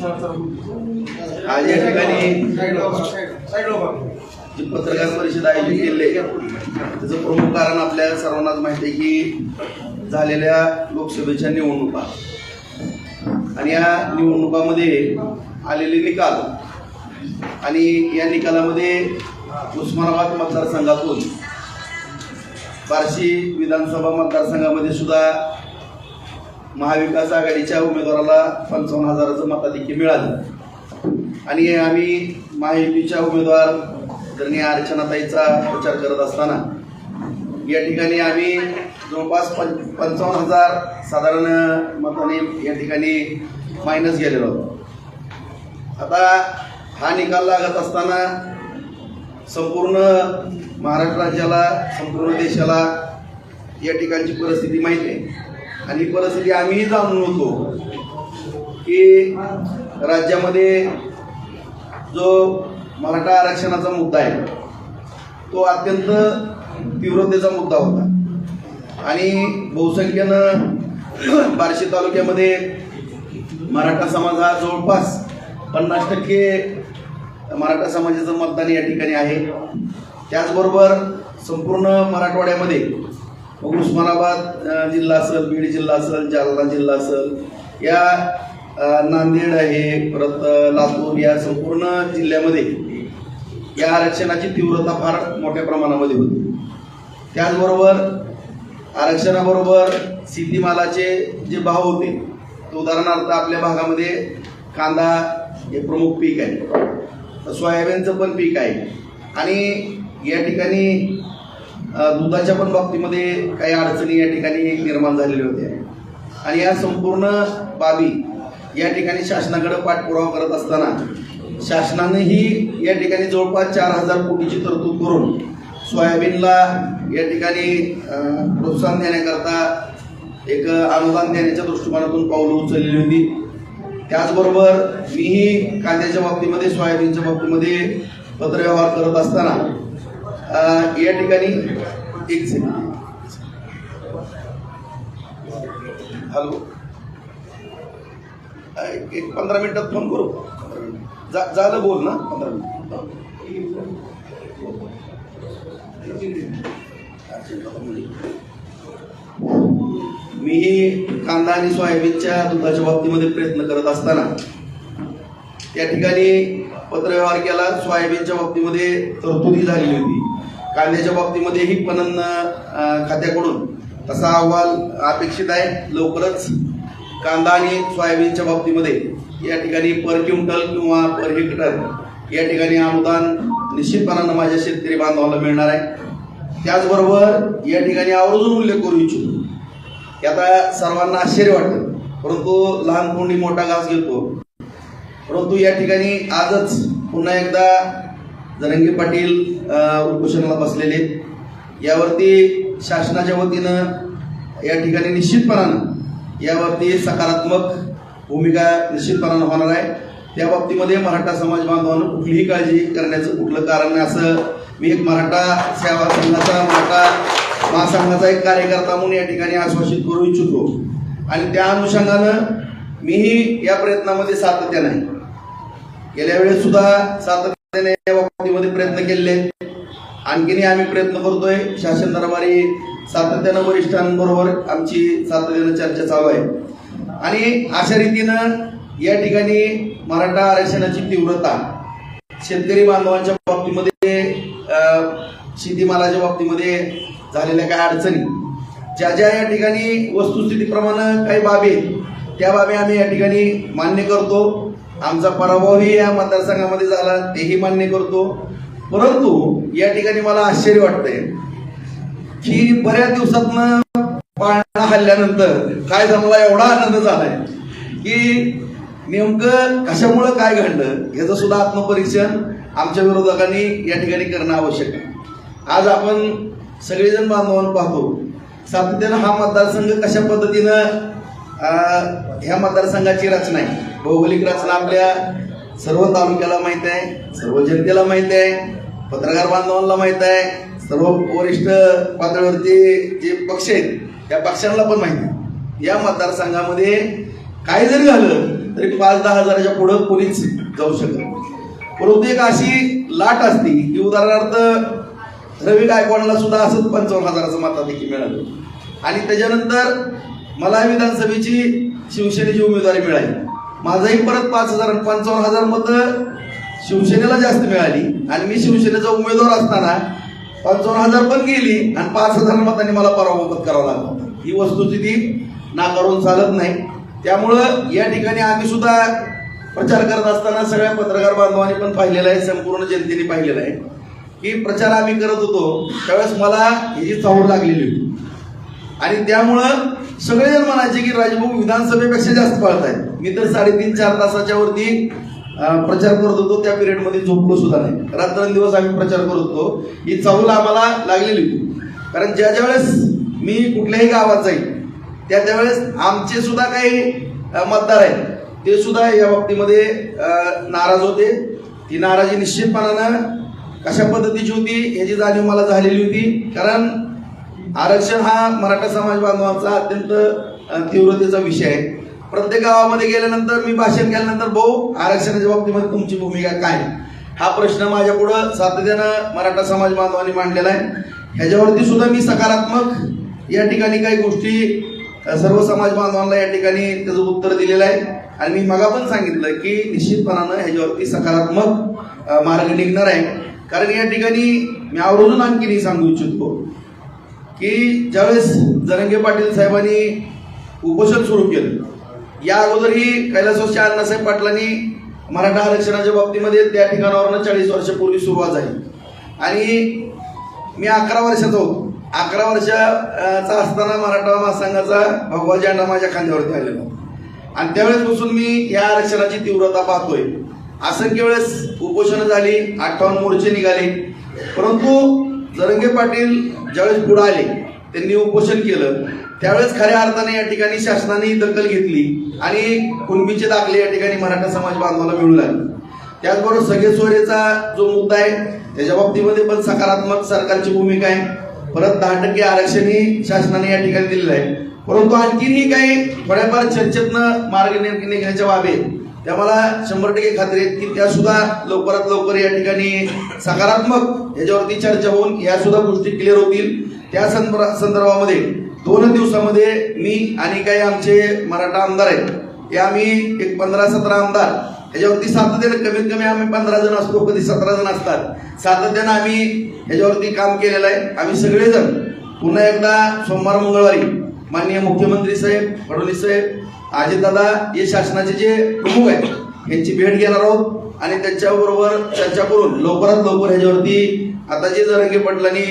आज या ठिकाणी जे पत्रकार परिषद आयोजित केले त्याचं प्रमुख कारण आपल्या सर्वांनाच माहिती आहे की झालेल्या लोकसभेच्या निवडणुका. आणि या निवडणुकामध्ये आलेले निकाल आणि या निकालामध्ये उस्मानाबाद मतदारसंघातून बार्शी विधानसभा मतदारसंघामध्ये सुद्धा महाविकास आघाडीच्या उमेदवाराला पंचावन्न हजाराचं मताधिक्य मिळालं. आणि आम्ही महायुतीच्या उमेदवार धरणी अर्चनाताईचा प्रचार करत असताना या ठिकाणी आम्ही जवळपास पं पंचावन्न हजार साधारण मताने या ठिकाणी मायनस गेलेलो होतो आता हा निकाल लागत असताना संपूर्ण महाराष्ट्र राज्याला संपूर्ण देशाला या ठिकाणची परिस्थिती माहिती आहे. आणि परिस्थिती आम्हीही जाणून होतो की राज्यामध्ये जो मराठा आरक्षणाचा मुद्दा आहे तो अत्यंत तीव्रतेचा मुद्दा होता. आणि बहुसंख्येनं बार्शी तालुक्यामध्ये मराठा समाज हा जवळपास पन्नास टक्के मराठा समाजाचं मतदान या ठिकाणी आहे. त्याचबरोबर संपूर्ण मराठवाड्यामध्ये मग उस्मानाबाद जिल्हा असेल बीड जिल्हा असेल जालना जिल्हा असेल या नांदेड आहे परत लातूर या संपूर्ण जिल्ह्यामध्ये या आरक्षणाची तीव्रता फार मोठ्या प्रमाणामध्ये होती. त्याचबरोबर आरक्षणाबरोबर शेतीमालाचे जे भाव होते उदाहरणार्थ आपल्या भागामध्ये कांदा हे प्रमुख पीक आहे. सोयाबीनचं पण पीक आहे. आणि या ठिकाणी दुधाच्या पण बाबतीमध्ये काही अडचणी या ठिकाणी निर्माण झालेल्या होत्या आणि या संपूर्ण बाबी या ठिकाणी शासनाकडे पाठपुरावा करत असताना शासनानेही या ठिकाणी जवळपास चार हजार कोटीची तरतूद करून सोयाबीनला या ठिकाणी प्रोत्साहन देण्याकरता एक अनुदान देण्याच्या दृष्टिकोनातून पावलं उचललेली होती. त्याचबरोबर मीही कांद्याच्या बाबतीमध्ये सोयाबीनच्या बाबतीमध्ये पत्रव्यवहार करत असताना या ठिकाणी एक सेकंड हॅलो एक एक पंधरा मिनिटात फोन करू? जा झालं बोल ना पंधरा मिनिट. मी कांदा आणि सोयाबीनच्या दुधाच्या बाबतीमध्ये प्रयत्न करत असताना या ठिकाणी पत्रव्यवहार केला. सोयाबीनच्या बाबतीमध्ये तरतुदी झालेली होती. कांद्याच्या बाबतीमध्येही पणन खात्याकडून तसा अहवाल अपेक्षित आहे. लवकरच कांदा आणि सोयाबीनच्या बाबतीमध्ये या ठिकाणी पर क्विंटल किंवा पर हेक्टर या ठिकाणी अनुदान निश्चितपणानं माझ्या शेतकरी बांधवाला मिळणार आहे. त्याचबरोबर या ठिकाणी आवर्जून उल्लेख करू इच्छितो की आता सर्वांना आश्चर्य वाटतं. परंतु लहान कोंडी मोठा घास घेतो. परंतु या ठिकाणी आजच पुन्हा एकदा जरंगी पाटील उपोषणाला बसलेले आहेत. यावरती शासनाच्या वतीनं या ठिकाणी निश्चितपणानं यावरती सकारात्मक भूमिका निश्चितपणानं होणार आहे. त्या बाबतीमध्ये मराठा समाज बांधवानं कुठलीही काळजी करण्याचं कुठलं कारण नाही. असं मी एक मराठा सेवा संघाचा मराठा महासंघाचा एक कार्यकर्ता म्हणून या ठिकाणी आश्वासित करू इच्छितो. आणि त्या अनुषंगानं मीही या प्रयत्नामध्ये सातत्यानं आहे गेल्या वेळेस सुद्धा सातत्याने या बाबतीमध्ये प्रयत्न केलेले आहेत आणखीनही आम्ही प्रयत्न करतोय. शासन दरबारी सातत्यानं वरिष्ठांबरोबर आमची सातत्यानं चर्चा चालू आहे. आणि अशा रीतीनं या ठिकाणी मराठा आरक्षणाची तीव्रता शेतकरी बांधवांच्या बाबतीमध्ये शेतीमालाच्या बाबतीमध्ये झालेल्या काही अडचणी ज्या ज्या या ठिकाणी वस्तुस्थितीप्रमाणे काही बाबी आहेत त्या बाबी आम्ही या ठिकाणी मान्य करतो. आमचा पराभवही या मतदारसंघामध्ये झाला तेही मान्य करतो. परंतु या ठिकाणी मला आश्चर्य वाटतंय की बऱ्याच दिवसातनं पाळणा हल्ल्यानंतर काय जमला एवढा आनंद झालाय की नेमकं कशामुळं काय घडलं याचं सुद्धा आत्मपरीक्षण आमच्या विरोधकांनी या ठिकाणी करणं आवश्यक आहे. आज आपण सगळेजण बांधवांना पाहतो सातत्यानं हा मतदारसंघ कशा पद्धतीनं ह्या मतदारसंघाची रचना आहे. भौगोलिक रचना आपल्या सर्व तालुक्याला माहीत आहे सर्व जनतेला माहीत आहे पत्रकार बांधवांना माहीत आहे सर्व वरिष्ठ पातळीवरती जे पक्ष आहेत त्या पक्षांना पण माहिती आहे. या मतदारसंघामध्ये काय जरी झालं तरी पाच दहा हजाराच्या पुढं कोणीच जाऊ शकत परंतु एक अशी लाट असते की उदाहरणार्थ रवी गायकवाडला सुद्धा असंच पंचावन्न हजाराचं मताधिकी मिळालं. आणि त्याच्यानंतर मला विधानसभेची शिवसेनेची उमेदवारी मिळाली. माझंही परत पाच हजार पंचावन्न हजार मतं शिवसेनेला जास्त मिळाली. आणि मी शिवसेनेचा उमेदवार असताना पंचावन्न हजार पण गेली आणि पाच हजार मतांनी मला पराभूत करावं लागलं. ही वस्तुस्थिती नाकारून चालत नाही. त्यामुळं या ठिकाणी आम्ही सुद्धा प्रचार करत असताना सगळ्या पत्रकार बांधवांनी पण पाहिलेलं आहे संपूर्ण जनतेने पाहिलेलं आहे की प्रचार आम्ही करत होतो. त्यावेळेस मला ही चाहूल लागलेली होती आणि त्यामुळं सगळेजण म्हणायचे की राजभाऊ विधानसभेपेक्षा जास्त पळत आहेत मी तर साडेतीन चार तासाच्या वरती प्रचार करत होतो त्या पिरियडमध्ये झोपलो सुद्धा नाही. रात्रंदिवस आम्ही प्रचार करत होतो. ही चाहूल आम्हाला लागलेली होती. कारण ज्या ज्या वेळेस मी कुठल्याही गावात जाईल त्या त्यावेळेस आमचे सुद्धा काही मतदार आहेत. ते सुद्धा या बाबतीमध्ये नाराज होते. ती नाराजी निश्चितपणानं कशा पद्धतीची होती याची जाणीव मला झालेली होती. कारण आरक्षण हा मराठा समाज बांधवांचा अत्यंत तीव्रतेचा विषय आहे. प्रत्येक गावामध्ये गेल्यानंतर मी भाषण केल्यानंतर भाऊ आरक्षणाच्या बाबतीमध्ये तुमची भूमिका काय? हा प्रश्न माझ्या पुढं सातत्यानं मराठा समाज बांधवांनी मांडलेला आहे. ह्याच्यावरती सुद्धा मी सकारात्मक या ठिकाणी काही गोष्टी सर्व समाज बांधवांना या ठिकाणी त्याचं उत्तर दिलेलं आहे. आणि मी मगा पण सांगितलं की निश्चितपणानं ह्याच्यावरती सकारात्मक मार्ग निघणार आहे. कारण या ठिकाणी मी आवर्जून आणखीनही सांगू इच्छितो. की ज्यावेळेस जरंगे पाटील साहेबांनी उपोषण सुरू केलं या अगोदरही कैलासवासी अण्णासाहेब पाटलांनी मराठा आरक्षणाच्या बाबतीमध्ये त्या ठिकाणावरनं चाळीस वर्षापूर्वी सुरुवात झाली. आणि मी अकरा वर्षाचा होतो. अकरा वर्षाचा असताना मराठा महासंघाचा भगवा झेंडा माझ्या खांद्यावरती आलेला आणि त्यावेळेसपासून मी या आरक्षणाची तीव्रता पाहतोय. असंख्य वेळेस उपोषणं झाली अठ्ठावन्न मोर्चे निघाले. परंतु जरंगे पाटील ज्यावेळेस पुढे आले त्यांनी उपोषण केलं. त्यावेळेस खऱ्या अर्थाने या ठिकाणी शासनाने दखल घेतली आणि कुणबीचे दाखले या ठिकाणी मराठा समाज बांधवाला मिळू लागले. त्याचबरोबर सगळे सोयरेचा जो मुद्दा आहे त्याच्या बाबतीमध्ये पण सकारात्मक सरकारची भूमिका आहे. परत दहा टक्के आरक्षणही शासनाने या ठिकाणी दिलेलं आहे. परंतु आणखीनही काही थोड्याफार चर्चेतनं मार्ग निघ- निघण्याच्या बाबी आहेत. त्या मला शंभर टक्के खात्री आहेत की त्या सुद्धा लवकरात लवकर या ठिकाणी सकारात्मक याच्यावरती चर्चा होऊन या सुद्धा गोष्टी क्लिअर होतील. त्या संदर्भामध्ये दोन दिवसामध्ये मी आणि काही आमचे मराठा आमदार आहेत हे आम्ही एक पंधरा सतरा आमदार ह्याच्यावरती सातत्यानं कमीत कमी आम्ही पंधरा जण असतो कधी सतरा जण असतात. सातत्यानं आम्ही याच्यावरती काम केलेलं आहे. आम्ही सगळेजण पुन्हा एकदा सोमवार मंगळवारी माननीय मुख्यमंत्री साहेब फडणवीस साहेब अजितदादा हे शासनाचे जे प्रमुख आहेत यांची भेट घेणार आहोत आणि त्यांच्याबरोबर चर्चा करून लवकरात लवकर ह्याच्यावरती आता जे जरंगे पटलांनी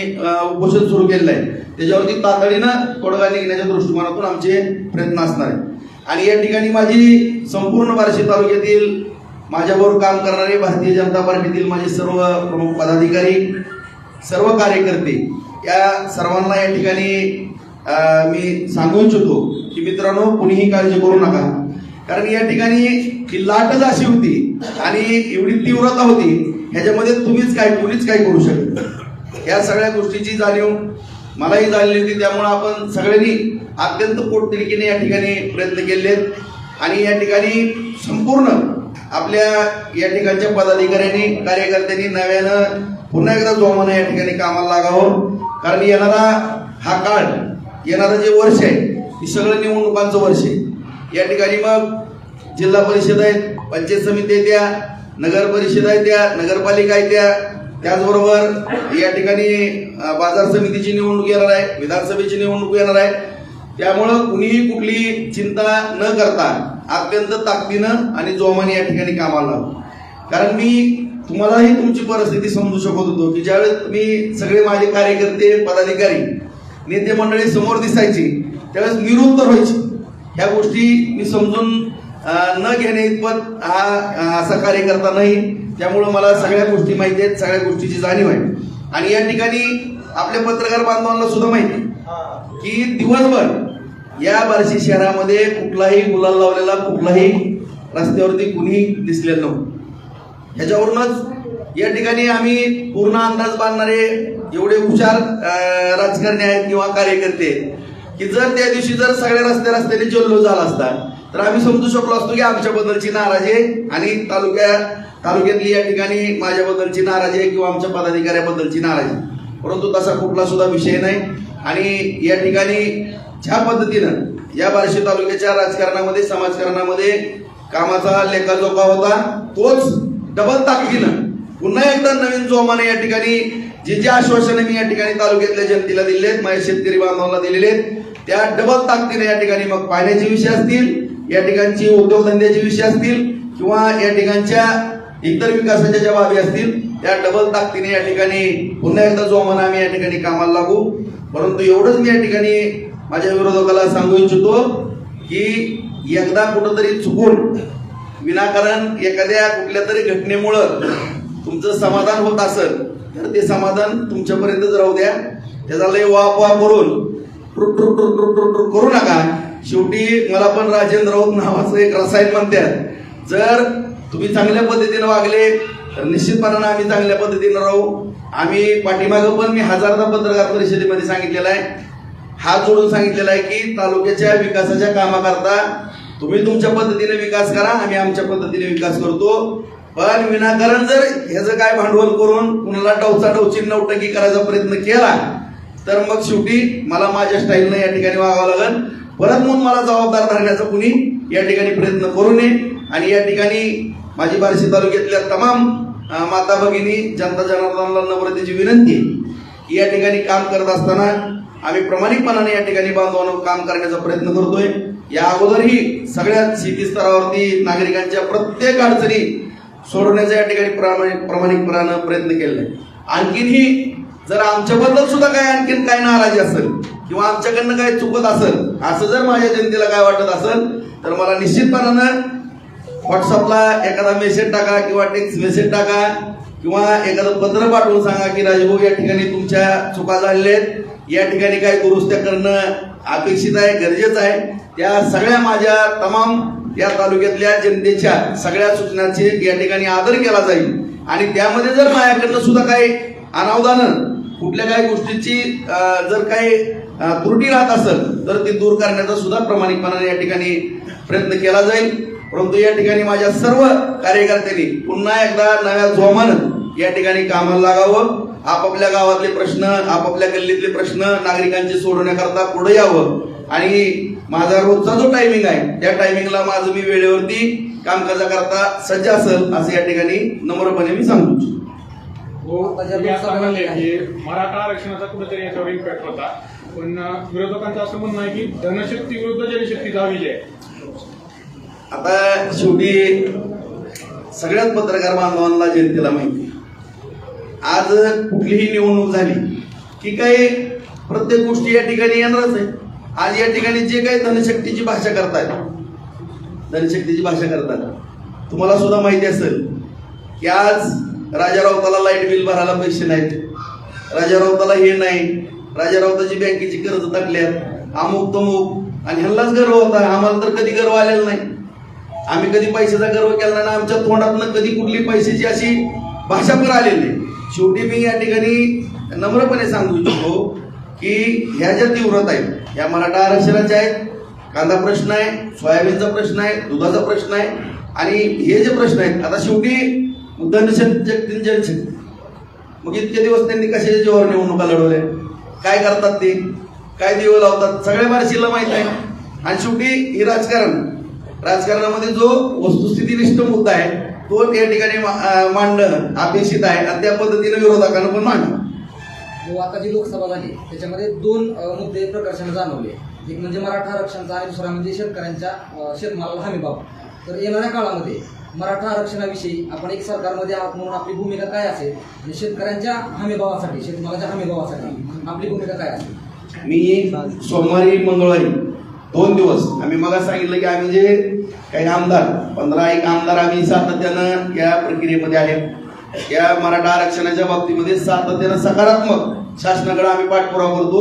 उपोषण सुरू केलेलं आहे त्याच्यावरती तातडीनं तोडगा निघण्याच्या दृष्टिकोनातून आमचे प्रयत्न असणार आहेत. आणि या ठिकाणी माझी संपूर्ण बार्शी तालुक्यातील माझ्याबरोबर काम करणारे भारतीय जनता पार्टीतील माझे सर्व प्रमुख पदाधिकारी सर्व कार्यकर्ते या सर्वांना या ठिकाणी मी सांगू इच्छितो की मित्रांनो कुणीही काळजी करू नका. कारण या ठिकाणी ही लाटच अशी होती आणि एवढी तीव्रता होती ह्याच्यामध्ये तुम्हीच काय कुणीच काय करू शकत या सगळ्या गोष्टीची जाणीव मलाही झालेली होती त्यामुळे आपण सगळ्यांनी अत्यंत पोटतिडकीने या ठिकाणी प्रयत्न केले आणि या ठिकाणी संपूर्ण आपल्या या ठिकाणच्या पदाधिकाऱ्यांनी कार्यकर्त्यांनी नव्यानं पुन्हा एकदा जोमानं या ठिकाणी कामाला लागावं. कारण येणारा हा काळ येणारं जे वर्ष आहे हे सगळं निवडणुकांचं वर्ष आहे. या ठिकाणी मग जिल्हा परिषद आहेत पंचायत समिती आहे त्या नगर परिषद आहे त्या नगरपालिका आहे त्या. त्याचबरोबर या ठिकाणी बाजार समितीची निवडणूक येणार आहे विधानसभेची निवडणूक येणार आहे. त्यामुळं कुणीही कुठली चिंता न करता अत्यंत ताकदीनं आणि जोमाने या ठिकाणी कामाला कारण मी तुम्हालाही तुमची परिस्थिती समजू शकत होतो की ज्यावेळेस तुम्ही सगळे माझे कार्यकर्ते पदाधिकारी नेते मंडळी समोर दिसायची त्यावेळेस निरुत्तर व्हायची. ह्या गोष्टी मी समजून न घेणे इतपत हा असा कार्यकर्ता नाही. त्यामुळं मला सगळ्या गोष्टी माहिती आहेत सगळ्या गोष्टीची जाणीव आहे. आणि या ठिकाणी आपल्या पत्रकार बांधवांना सुद्धा माहिती आहे की दिवसभर या बार्शी शहरामध्ये कुठलाही गुलाल लावलेला कुठलाही रस्त्यावरती कुणीही दिसलेलं नव्हतं. ह्याच्यावरूनच या ठिकाणी आम्ही पूर्ण अंदाज बांधणारे एवढे हुशार राजकारणी आहेत किंवा कार्यकर्ते की जर त्या दिवशी जर सगळ्या रस्ते रस्त्याने जल्लो झाला असता तर आम्ही समजू शकलो असतो की आमच्याबद्दलची नाराजी आहे आणि तालुक्या तालुक्यातली या ठिकाणी माझ्याबद्दलची नाराजी आहे किंवा आमच्या पदाधिकाऱ्याबद्दलची नाराजी परंतु तसा कुठला सुद्धा विषय नाही. आणि या ठिकाणी ज्या पद्धतीनं या बार्शी तालुक्याच्या राजकारणामध्ये समाजकारणामध्ये कामाचा लेखाजोखा होता तोच डबल ताकदीनं. पुन्हा एकदा नवीन जोमाने या ठिकाणी जे जे आश्वासने मी या ठिकाणी तालुक्यातल्या जनतेला दिलेले आहेत माझ्या शेतकरी बांधवांना दिलेले आहेत त्या डबल ताकदीने या ठिकाणी मग पाण्याचे विषय असतील या ठिकाणची उद्योगधंद्याचे विषय असतील किंवा या ठिकाणच्या इतर विकासाच्या ज्या बाबी असतील त्या डबल ताकदीने या ठिकाणी पुन्हा एकदा जोमाने आम्ही या ठिकाणी कामाला लागू. परंतु एवढंच मी या ठिकाणी माझ्या विरोधकाला सांगू इच्छितो की एकदा कुठंतरी चुकून विनाकारण एखाद्या कुठल्या तरी घटनेमुळं तुमचं समाधान होत असेल तर ते समाधान तुमच्यापर्यंतच राहू द्या. त्याचा लय वाप वाप करून ट्रुक ट्रुक ट्रुक ट्रुक ट्रुक ट्रुक करू नका. शेवटी मला पण राजेंद्र राऊत नावाचं एक रसायन म्हणतात. जर तुम्ही चांगल्या पद्धतीने वागले तर निश्चितपणानं आम्ही चांगल्या पद्धतीनं राहू. आम्ही पाठीमागं पण मी हजारदा पत्रकार परिषदेमध्ये सांगितलेला आहे. हात जोडून सांगितलेला आहे की तालुक्याच्या विकासाच्या कामाकरता तुम्ही तुमच्या पद्धतीने विकास करा आम्ही आमच्या पद्धतीने विकास करतो. पण विनाकारण जर ह्याचं काय भांडवल करून कुणाला टवचा टवची नवटंकी करायचा प्रयत्न केला तर मग शेवटी मला माझ्या स्टाईलनं या ठिकाणी वागावं लागेल. परत म्हणून मला जबाबदार धरण्याचा कुणी या ठिकाणी प्रयत्न करू नये. आणि या ठिकाणी माझी बार्शी तालुक्यातल्या तमाम माता भगिनी जनता जनार्दनला नम्रतेची विनंती की या ठिकाणी काम करत असताना आम्ही प्रामाणिकपणाने या ठिकाणी बांधवांवर काम करण्याचा प्रयत्न करतोय. या अगोदरही सगळ्या शेती स्तरावरती नागरिकांच्या प्रत्येक अडचणी सोडवण्याचा या ठिकाणी प्रामाणिक प्रामाणिकपणानं प्रयत्न केलेला आहे आणखीनही जर आमच्याबद्दल सुद्धा काय आणखीन काय नाराजी असेल किंवा आमच्याकडनं काय चुकत असेल असं जर माझ्या जनतेला काय वाटत असेल तर मला निश्चितपणानं व्हॉट्सअपला एखादा मेसेज टाका किंवा टेक्स्ट मेसेज टाका किंवा एखादं पत्र पाठवून सांगा की राजभाऊ या ठिकाणी तुमच्या चुका झालेल्या आहेत. या ठिकाणी काय दुरुस्त्या करणं अपेक्षित आहे गरजेचं आहे. त्या सगळ्या माझ्या तमाम या तालुक्यातल्या जनतेच्या सगळ्या सूचनांचे या ठिकाणी आदर केला जाईल. आणि त्यामध्ये जर माझ्याकडनं सुद्धा काही अनावधानं कुठल्या काही गोष्टीची जर काही त्रुटी राहत असेल तर ती दूर करण्याचा सुद्धा प्रामाणिकपणाने या ठिकाणी प्रयत्न केला जाईल. परंतु या ठिकाणी माझ्या सर्व कार्यकर्त्यांनी पुन्हा एकदा नव्या जोमानं या ठिकाणी कामाला लागावं. आपापल्या गावातले प्रश्न आपापल्या गल्लीतले प्रश्न नागरिकांचे सोडवण्याकरता पुढे यावं. आणि माझा रोजचा जो टायमिंग आहे त्या टायमिंगला माझं मी वेळेवरती कामकाजाकरता सज्ज असेल असं या ठिकाणी नम्रपणे मी सांगू इच्छितो. हो मराठा आरक्षणाचा कुठेतरी याच्यावर इम्पॅक्ट होता पण विरोधकांचं असं म्हणणं आहे की धनशक्ती विरुद्ध जनशक्तीचा विजय आहे. आता शेवटी सगळ्याच पत्रकार बांधवांना जनतेला माहिती. आज कुठलीही निवडणूक झाली की काही प्रत्येक गोष्टी या ठिकाणी येणारच आहे आज या ठिकाणी जे काही धनशक्तीची भाषा करतात धनशक्तीची भाषा करतात तुम्हाला सुद्धा माहिती असेल की आज राजा राऊताला लाइट बिल भरायला पैसे नाहीत. राजा राऊताला हे नाही. राजा राऊताची बँकेची कर्ज टाकल्यात अमुक तमुक आणि ह्यांनाच गर्व होता. आम्हाला तर कधी गर्व आलेला नाही. आम्ही कधी पैशाचा गर्व केला नाही आमच्या तोंडातनं कधी कुठली पैशाची अशी भाषा पण आलेली नाही. शेवटी मी या ठिकाणी नम्रपणे सांगू इच्छितो की ह्या ज्या तीव्रता आहेत या मराठा आरक्षणाच्या आहेत. कांदा प्रश्न आहे सोयाबीनचा प्रश्न आहे दुधाचा प्रश्न आहे. आणि हे जे प्रश्न आहेत आता शेवटी धनशक्ती जनशक्ती मग इतके दिवस त्यांनी कशाच्या जीवावर निवडणुका लढवल्या? काय करतात ते? काय देव लावतात? सगळ्या बारशीला माहीत आहे. आणि शेवटी हे राजकारण राजकारणामध्ये जो वस्तुस्थितीनिष्ठ मुद्दा आहे तो त्या ठिकाणी मा- मांडणं अपेक्षित आहे. आणि त्या पद्धतीनं विरोधकांना पण मांडणं जो आता जी लोकसभा झाली त्याच्यामध्ये दोन मुद्दे प्रकर्षाने जाणवले. एक म्हणजे मराठा आरक्षणाचा आणि दुसरा म्हणजे शेतकऱ्यांच्या शेतमालाला हमीभाव तर येणाऱ्या काळामध्ये मराठा आरक्षणाविषयी आपण एक सरकारमध्ये आहात म्हणून आपली भूमिका काय असेल? आणि शेतकऱ्यांच्या हमीभावासाठी शेतमालाच्या हमीभावासाठी आपली भूमिका काय असेल? मी सोमवारी मंगळवारी दोन दिवस आम्ही मला सांगितलं की आम्ही जे काही आमदार पंधरा एक आमदार आम्ही सातत्यानं या प्रक्रियेमध्ये आहेत या मराठा आरक्षणाच्या बाबतीमध्ये सातत्यानं सकारात्मक शासनाकडे आम्ही पाठपुरावा करतो.